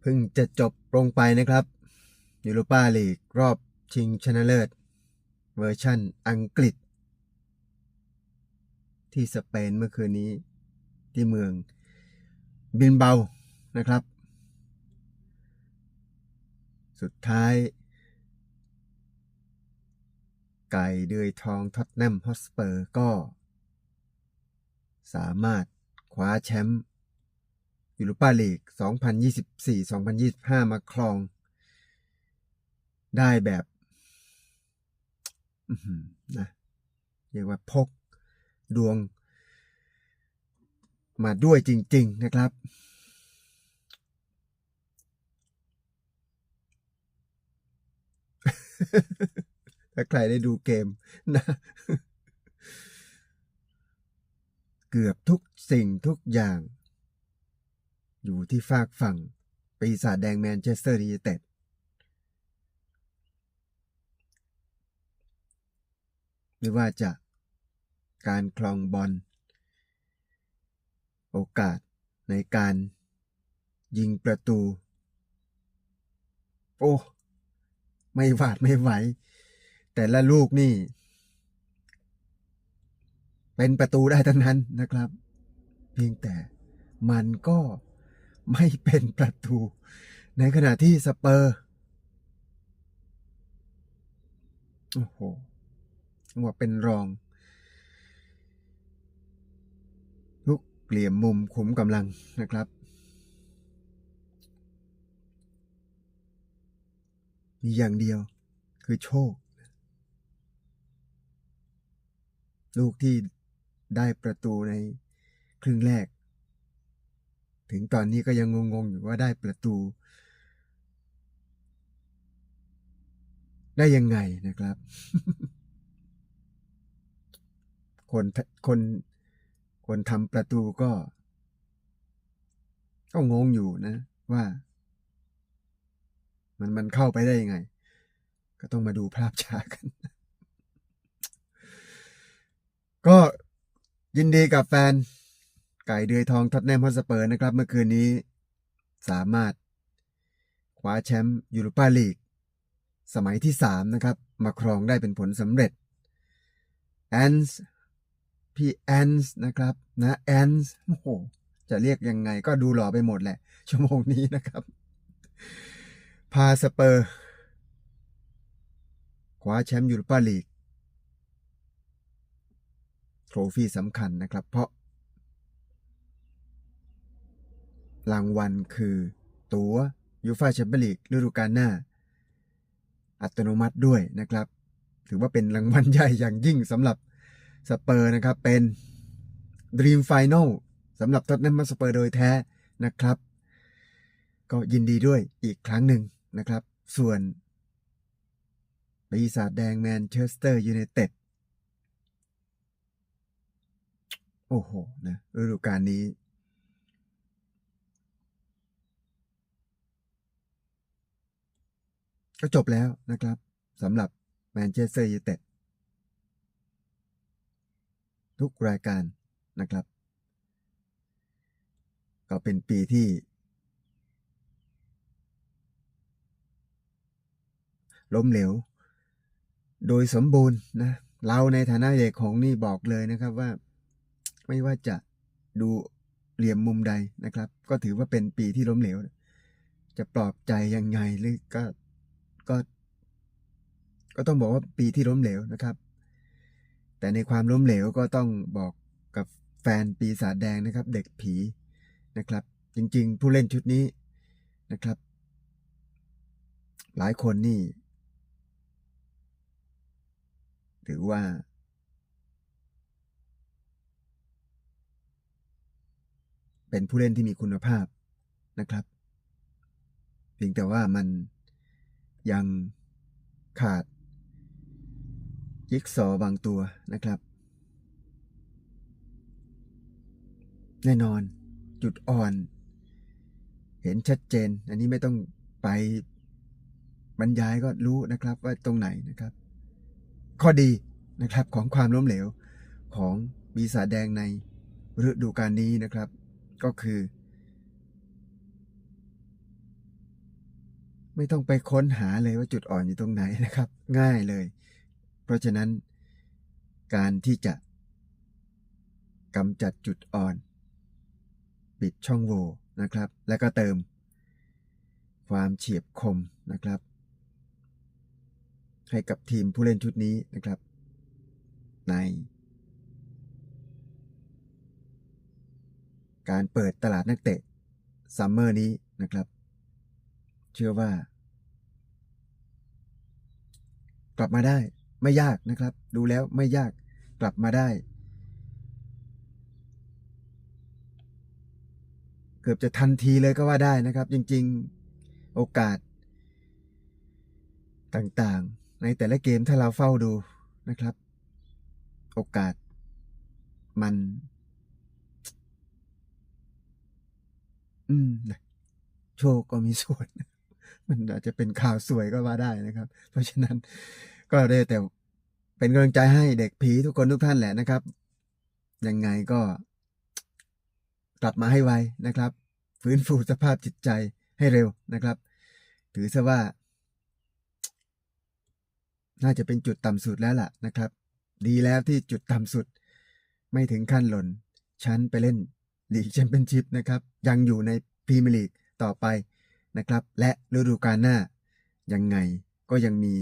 เพิ่งจะจบลงไปนะครับยูโรปาลีกรอบชิงชนะเลิศ เวอร์ชั่นอังกฤษ ที่สเปนเมื่อคืนนี้ที่เมืองบินเบานะครับ สุดท้าย ไก่เดือยทองท็อตแนมฮอสเปอร์ก็ สามารถคว้าแชมป์ ยูโรปาลีก 2024-2025 มาครอง ได้แบบนะเรียกว่าพกดวง มาด้วยจริง ๆ นะครับ ถ้าใครได้ดูเกมนะ เกือบทุกสิ่งทุกอย่าง อยู่ที่ฝากฝั่ง ปีศาจแดงแมนเชสเตอร์ยูไนเต็ดไม่ว่าจะการคลองบอล โอกาสในการยิงประตู โอ้ ไม่หวาดไม่ไหว แต่ละลูกนี่ เป็นประตูได้ทั้งนั้นนะครับ เพียงแต่มันก็ ไม่เป็นประตู ในขณะที่สเปอร์โอ้โหว่าเป็นรองลูกเหลี่ยมมุมขุมกำลังนะครับ มีอย่างเดียวคือโชค ลูกที่ได้ประตูในครึ่งแรก ถึงตอนนี้ก็ยังงงๆอยู่ว่าได้ประตู ได้ยังไงนะครับ คนคนคนทำประตูก็ ก็งงอยู่นะ ว่า มันมันเข้าไปได้ยังไง ก็ต้องมาดูภาพช้ากัน ก็ยินดีกับแฟน ไก่เดือยทองท็อตแนมฮอสเปอร์นะครับเมื่อคืนนี้ สามารถคว้าแชมป์ยูโรปาลีก สมัยที่สามนะครับ มาครองได้เป็นผลสำเร็จแอนส์พี่แอนส์นะครับนะแอนส์โอ้โหจะเรียกยังไงก็ดูหล่อไปหมดแหละ ชั่วโมงนี้นะครับ พาสเปอร์คว้าแชมป์ยูโรปาลีก โทรฟี่สำคัญนะครับ เพราะ รางวัลคือ ตั๋วยูฟาแชมเปี้ยนลีกฤดูกาลหน้า อัตโนมัติด้วยนะครับ ถือว่าเป็นรางวัลใหญ่อย่างยิ่งสำหรับสเปอร์นะครับ เป็น Dream Final สำหรับท็อตแนมสเปอร์โดยแท้นะครับ ก็ยินดีด้วยอีกครั้งหนึ่งนะครับ ส่วนปีศาจแดงแมนเชสเตอร์ยูไนเต็ดโอ้โหนะฤดูกาลนี้ ก็จบแล้วนะครับสำหรับแมนเชสเตอร์ยูไนเต็ดทุกรายการนะครับ ก็เป็นปีที่ ล้มเหลว โดยสมบูรณ์นะ เราในฐานะเด็กของนี่บอกเลยนะครับว่า ไม่ว่าจะดูเหลี่ยมมุมใดนะครับ ก็ถือว่าเป็นปีที่ล้มเหลว จะปลอบใจยังไงหรือก็ ก็ ก็ต้องบอกว่าปีที่ล้มเหลวนะครับ แต่ในความล้มเหลวก็ต้องบอกกับแฟนปีศาจแดงนะครับ เด็กผีนะครับ จริง ๆ ผู้เล่นชุดนี้นะครับ หลายคนนี่ถือว่า เป็นผู้เล่นที่มีคุณภาพนะครับ เพียงแต่ว่ามัน ยังขาดยิกซอบางตัวนะครับ แน่นอนจุดอ่อน เห็นชัดเจน อันนี้ไม่ต้องไปบรรยายก็รู้นะครับว่าตรงไหนนะครับ ข้อดีนะครับของความล้มเหลวของปีศาจแดงในฤดูกาลนี้นะครับ ก็คือ ไม่ต้องไปค้นหาเลยว่าจุดอ่อนอยู่ตรงไหนนะครับ ง่ายเลย เพราะฉะนั้นการที่จะกำจัดจุดอ่อน ปิดช่องโหว่นะครับ แล้วก็เติม ความเฉียบคมนะครับ ให้กับทีมผู้เล่นชุดนี้นะครับ ใน การเปิดตลาดนักเตะซัมเมอร์นี้นะครับ เชื่อว่า กลับมาได้ ไม่ยากนะครับ ดูแล้วไม่ยากกลับมาได้ เกือบจะทันทีเลยก็ว่าได้นะครับ จริง ๆ โอกาส ต่างๆ ในแต่ละเกมถ้าเราเฝ้าดูนะครับ โอกาส มัน อืมนะโชคก็มีส่วน มันอาจจะเป็นข่าวสวยก็ว่าได้นะครับ เพราะฉะนั้นก็ได้แต่เป็นกำลังใจให้เด็กผีทุกคนทุกท่านแหละนะครับ ยังไงก็กลับมาให้ไวนะครับ ฟื้นฟูสภาพจิตใจให้เร็วนะครับ ถือซะว่า น่าจะเป็นจุดต่ำสุดแล้วล่ะนะครับ ดีแล้วที่จุดต่ำสุด ไม่ถึงขั้นหล่นชั้นไปเล่นลีกแชมเปี้ยนชิพนะครับ ยังอยู่ในพรีเมียร์ลีกต่อไป นะครับ และฤดูกาลหน้ายังไงก็ยังมี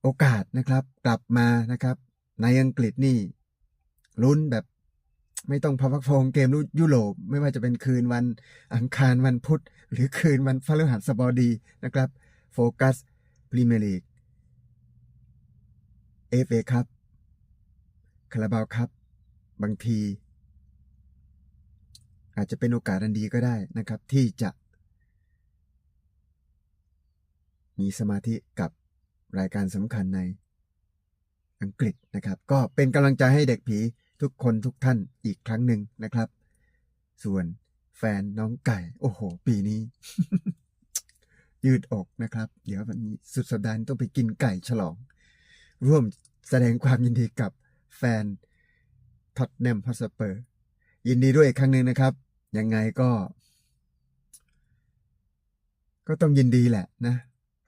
โอกาสนะครับ กลับมานะครับ ในอังกฤษนี่ลุ้นแบบไม่ต้องพักพงเกมยุโรปไม่ว่าจะเป็นคืนวันอังคารวันพุธ หรือคืนวันพฤหัสบดีนะครับ โฟกัสพรีเมียร์ลีกเอฟเอครับคาราบาวครับ บางที อาจจะเป็นโอกาสอันดีก็ได้นะครับ ที่จะ มีสมาธิกับรายการสำคัญในอังกฤษนะครับ ก็เป็นกำลังใจให้เด็กผีทุกคนทุกท่านอีกครั้งหนึ่งนะครับ ส่วนแฟนน้องไก่ โอ้โห ปีนี้ ยืดอกนะครับ เดี๋ยววันนี้สุดสัปดาห์ต้องไปกินไก่ฉลอง ร่วมแสดงความยินดีกับแฟนท็อตแนมฮอสเปอร์ยินดีด้วยอีกครั้งหนึ่งนะครับ ยังไงก็ ก็ต้องยินดีแหละนะ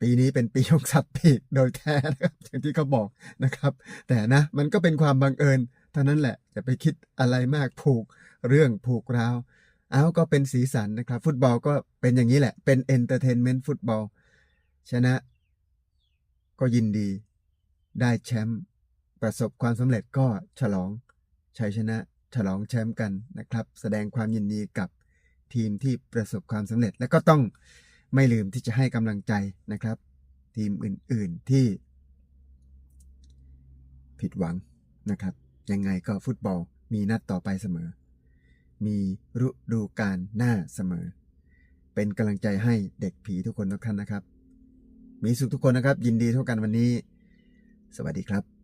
ปีนี้เป็นปีของสัตว์ปีกโดยแท้นะครับอย่างที่เขาบอกนะครับ แต่นะมันก็เป็นความบังเอิญเท่านั้นแหละจะไปคิดอะไรมากผูกเรื่องผูกราวเอาก็เป็นสีสันนะครับ ฟุตบอลก็เป็นอย่างนี้แหละ เป็นเอนเตอร์เทนเมนต์ฟุตบอล ชนะ ก็ยินดี ได้แชมป์ประสบความสำเร็จก็ฉลองชัยชนะ ฉลองแชมป์กันนะครับ แสดงความยินดีกับทีมที่ประสบความสำเร็จ และก็ต้องไม่ลืมที่จะให้กำลังใจนะครับ ทีมอื่นๆที่ ผิดหวังนะครับ ยังไงก็ฟุตบอลมีนัดต่อไปเสมอ มีฤดูกาลหน้าเสมอ เป็นกำลังใจให้เด็กผีทุกคนทุกท่านนะครับ มีสุขทุกคนนะครับ ยินดีเท่ากันวันนี้ สวัสดีครับ